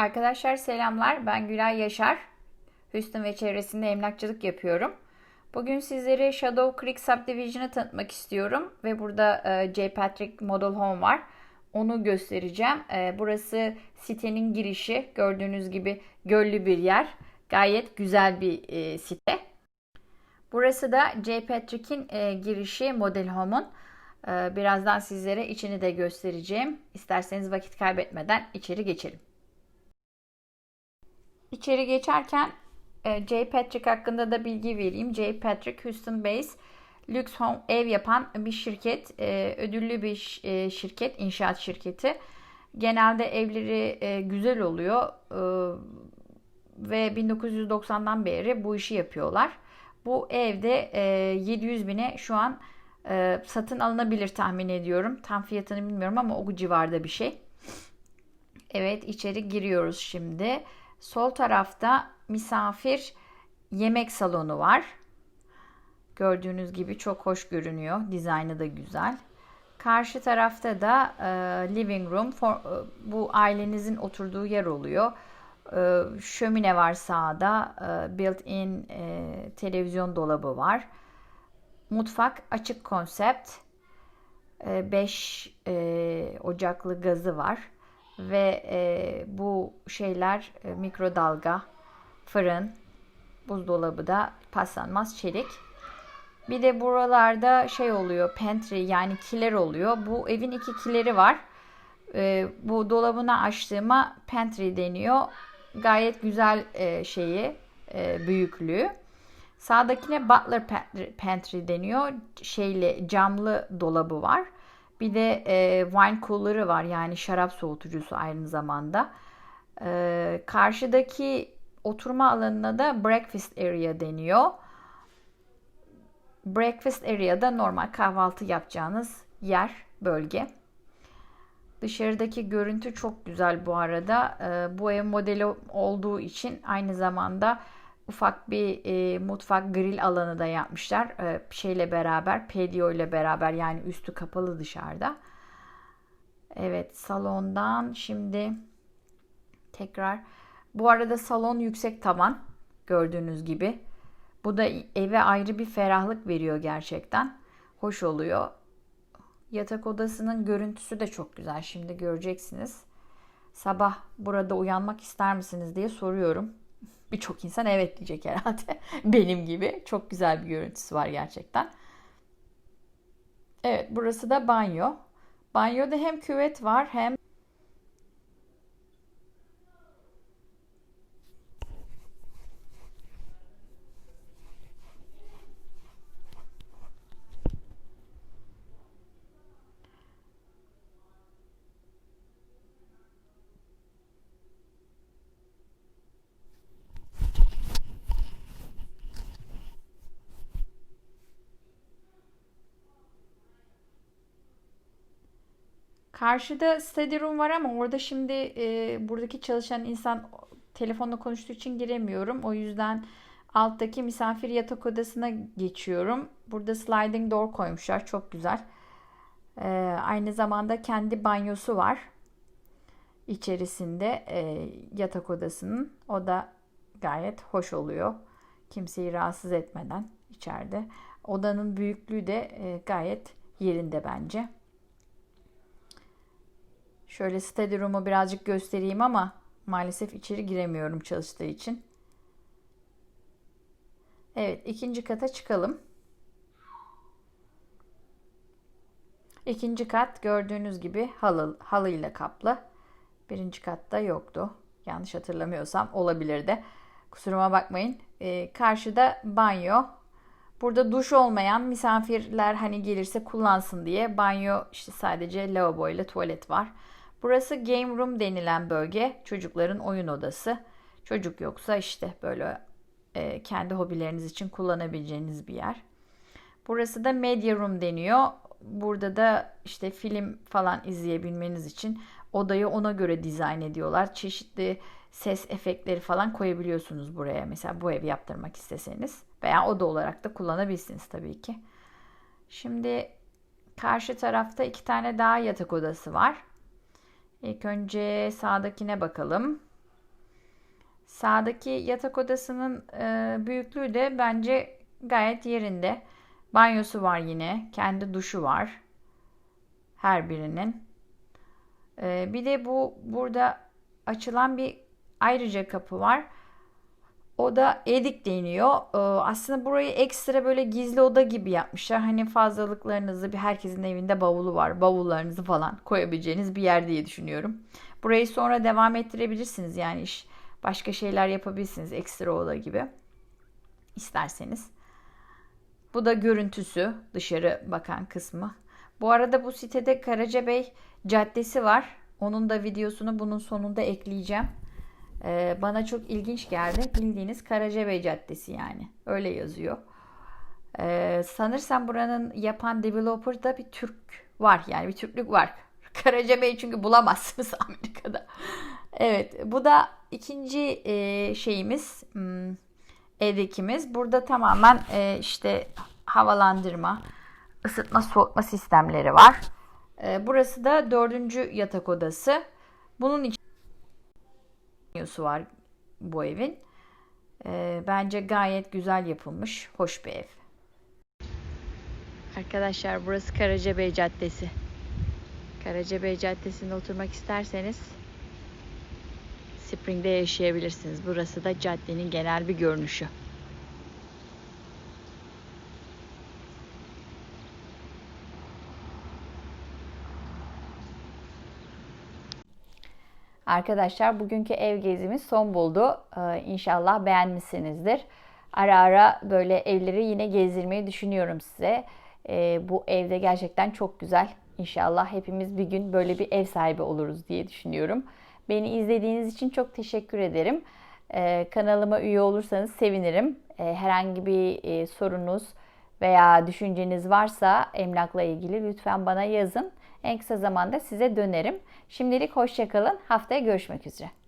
Arkadaşlar selamlar. Ben Gülay Yaşar. Houston ve çevresinde emlakçılık yapıyorum. Bugün sizlere Shadow Creek Subdivision'ı tanıtmak istiyorum. Ve burada e, J. Patrick Model Home var. Onu göstereceğim. E, burası sitenin girişi. Gördüğünüz gibi göllü bir yer. Gayet güzel bir e, site. Burası da J. Patrick'in girişi Model Home'un. Birazdan sizlere içini de göstereceğim. İsterseniz vakit kaybetmeden içeri geçelim. İçeri geçerken e, J. Patrick hakkında da bilgi vereyim. J. Patrick Houston Base lüks home ev yapan bir şirket. E, ödüllü bir e, şirket, inşaat şirketi. Genelde evleri e, güzel oluyor ve 1990'dan beri bu işi yapıyorlar. Bu evde e, 700 bine şu an satın alınabilir tahmin ediyorum. Tam fiyatını bilmiyorum ama o civarda bir şey. Evet içeri giriyoruz şimdi. Sol tarafta misafir yemek salonu var. Gördüğünüz gibi çok hoş görünüyor. Dizaynı da güzel. Karşı tarafta da e, living room. For, e, bu ailenizin oturduğu yer oluyor. E, şömine var sağda. E, built-in e, televizyon dolabı var. Mutfak açık konsept. 5 e, e, ocaklı gazı var ve e, bu şeyler e, mikrodalga, fırın, buzdolabı da paslanmaz çelik. Bir de buralarda şey oluyor, pantry yani kiler oluyor. Bu evin iki kileri var. E, bu dolabını açtığıma pantry deniyor. Gayet güzel e, şeyi, e, büyüklüğü. Sağdakine butler pantry deniyor. Şeyle camlı dolabı var. Bir de e, wine cooler'ı var yani şarap soğutucusu aynı zamanda. E, karşıdaki oturma alanına da breakfast area deniyor. Breakfast area'da normal kahvaltı yapacağınız yer, bölge. Dışarıdaki görüntü çok güzel bu arada. E, bu ev modeli olduğu için aynı zamanda ufak bir e, mutfak grill alanı da yapmışlar. E, şeyle beraber, patio ile beraber yani üstü kapalı dışarıda. Evet salondan şimdi tekrar bu arada salon yüksek tavan gördüğünüz gibi. Bu da eve ayrı bir ferahlık veriyor gerçekten. Hoş oluyor. Yatak odasının görüntüsü de çok güzel. Şimdi göreceksiniz. Sabah burada uyanmak ister misiniz diye soruyorum. Birçok insan evet diyecek herhalde. Benim gibi. Çok güzel bir görüntüsü var gerçekten. Evet burası da banyo. Banyoda hem küvet var hem Karşıda study room var ama orada şimdi e, buradaki çalışan insan telefonla konuştuğu için giremiyorum. O yüzden alttaki misafir yatak odasına geçiyorum. Burada sliding door koymuşlar. Çok güzel. E, aynı zamanda kendi banyosu var. içerisinde e, yatak odasının. O da gayet hoş oluyor. Kimseyi rahatsız etmeden içeride. Odanın büyüklüğü de e, gayet yerinde bence. Şöyle study room'u birazcık göstereyim ama maalesef içeri giremiyorum çalıştığı için. Evet ikinci kata çıkalım. İkinci kat gördüğünüz gibi halı, halıyla kaplı. Birinci katta yoktu. Yanlış hatırlamıyorsam olabilir de. Kusuruma bakmayın. Ee, karşıda banyo. Burada duş olmayan misafirler hani gelirse kullansın diye banyo işte sadece lavabo ile tuvalet var. Burası game room denilen bölge. Çocukların oyun odası. Çocuk yoksa işte böyle e, kendi hobileriniz için kullanabileceğiniz bir yer. Burası da media room deniyor. Burada da işte film falan izleyebilmeniz için odayı ona göre dizayn ediyorlar. Çeşitli ses efektleri falan koyabiliyorsunuz buraya. Mesela bu ev yaptırmak isteseniz veya oda olarak da kullanabilirsiniz tabii ki. Şimdi karşı tarafta iki tane daha yatak odası var. İlk önce sağdakine bakalım. Sağdaki yatak odasının e, büyüklüğü de bence gayet yerinde. Banyosu var yine. Kendi duşu var. Her birinin. E, bir de bu burada açılan bir ayrıca kapı var. O da edik deniyor. Ee, aslında burayı ekstra böyle gizli oda gibi yapmışlar. Hani fazlalıklarınızı bir herkesin evinde bavulu var. Bavullarınızı falan koyabileceğiniz bir yer diye düşünüyorum. Burayı sonra devam ettirebilirsiniz yani iş başka şeyler yapabilirsiniz ekstra oda gibi. isterseniz. Bu da görüntüsü dışarı bakan kısmı. Bu arada bu sitede Karacabey Caddesi var. Onun da videosunu bunun sonunda ekleyeceğim. Ee, bana çok ilginç geldi. Bildiğiniz Karacabey Caddesi yani. Öyle yazıyor. Ee, sanırsam buranın yapan developer'da bir Türk var. Yani bir Türklük var. Karacabey çünkü bulamazsınız Amerika'da. Evet bu da ikinci e, şeyimiz. Hmm, evdekimiz. Burada tamamen e, işte havalandırma, ısıtma, soğutma sistemleri var. E, burası da dördüncü yatak odası. Bunun için banyosu var bu evin. E, bence gayet güzel yapılmış, hoş bir ev. Arkadaşlar burası Karacabey Caddesi. Karacabey Caddesi'nde oturmak isterseniz Spring'de yaşayabilirsiniz. Burası da caddenin genel bir görünüşü. Arkadaşlar bugünkü ev gezimiz son buldu. Ee, inşallah beğenmişsinizdir. Ara ara böyle evleri yine gezdirmeyi düşünüyorum size. Ee, bu evde gerçekten çok güzel. İnşallah hepimiz bir gün böyle bir ev sahibi oluruz diye düşünüyorum. Beni izlediğiniz için çok teşekkür ederim. Ee, kanalıma üye olursanız sevinirim. Ee, herhangi bir e, sorunuz veya düşünceniz varsa emlakla ilgili lütfen bana yazın. En kısa zamanda size dönerim. Şimdilik hoşçakalın. Haftaya görüşmek üzere.